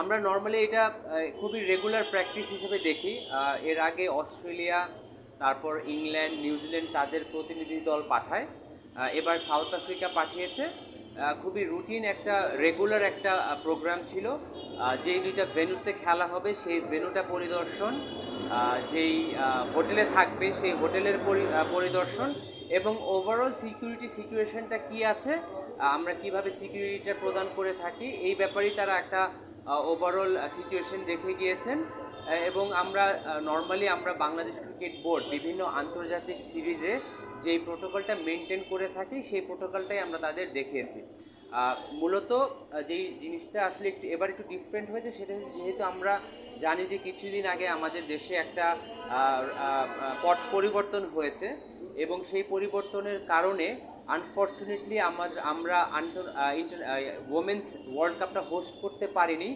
আমরা নর্মালি এটা খুবই রেগুলার প্র্যাকটিস হিসেবে দেখি। এর আগে অস্ট্রেলিয়া, তারপর ইংল্যান্ড নিউজিল্যান্ড তাদের প্রতিনিধি দল পাঠায়। এবার সাউথ আফ্রিকা পাঠিয়েছে। খুবই রুটিন একটা রেগুলার একটা প্রোগ্রাম ছিল। যেই দুইটা ভেন্যুতে খেলা হবে, সেই ভেন্যুটা পরিদর্শন যেই হোটেলে থাকবে, সেই হোটেলের পরিদর্শন এবং ওভারঅল সিকিউরিটি সিচুয়েশনটা কি আছে আমরা কীভাবে সিকিউরিটিটা প্রদান করে থাকি, এই ব্যাপারেই তারা একটা ওভারঅল সিচুয়েশন দেখে গিয়েছেন। এবং আমরা নর্মালি আমরা বাংলাদেশ ক্রিকেট বোর্ড বিভিন্ন আন্তর্জাতিক সিরিজে যেই প্রোটোকলটা মেনটেন করে থাকি, সেই প্রোটোকলটাই আমরা তাদের দেখিয়েছি। মূলত যেই জিনিসটা আসলে একটু, এবার একটু ডিফারেন্ট হয়েছে, সেটা হচ্ছে যেহেতু আমরা জানি যে কিছুদিন আগে আমাদের দেশে একটা পট পরিবর্তন হয়েছে। এবং সেই পরিবর্তনের কারণে আনফর্চুনেটলি আমাদের আমরা ওমেন্স ওয়ার্ল্ড কাপটা হোস্ট করতে পারিনি।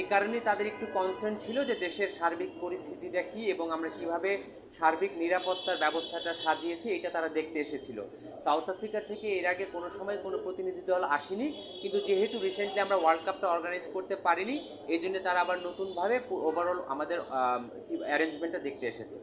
এই কারণে তাদের একটু কনসার্ন ছিল যে দেশের সার্বিক পরিস্থিতিটা কী এবং আমরা কীভাবে সার্বিক নিরাপত্তার ব্যবস্থাটা সাজিয়েছি, এটা তারা দেখতে এসেছিল। সাউথ আফ্রিকা থেকে এর আগে কোনো সময় কোনো প্রতিনিধি দল আসেনি, কিন্তু যেহেতু রিসেন্টলি আমরা ওয়ার্ল্ড কাপটা অর্গানাইজ করতে পারিনি, এই জন্য তারা আবার নতুনভাবে ওভারঅল আমাদের অ্যারেঞ্জমেন্টটা দেখতে এসেছে।